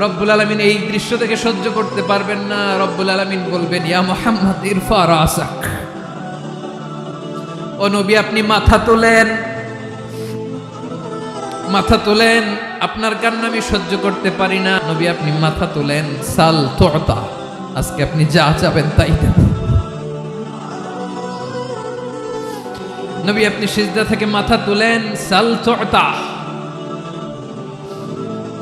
রব্বুল আলমিন এই দৃশ্য থেকে সহ্য করতে পারবেন না। রব্বুল আলমিন বলবেন, ইয়া মোহাম্মদ, ইরফা রাসাক। ও নবী, আপনি মাথা তোলেন। মাথা তোলেন, আপনার কান্না আমি সহ্য করতে পারি না। নবী, আপনি মাথা তোলেন, সাল তোতা। আজকে আপনি যা চাবেন তাই দেব নবী, আপনি সিজদা থেকে মাথা তুলেন, সাল তোতা।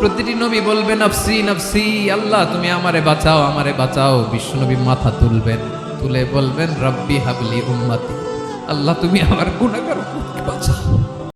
প্রতিটি নবী বলবে, নফসি নফসি, আল্লাহ, তুমি আমারে বাঁচাও আমারে বাঁচাও। বিশ্বনবী মাথা তুলবেন, তুলে বলবেন, রব্বি হাবলি উম্মতি, আল্লাহ, তুমি আমার গুণাগার বাঁচাও।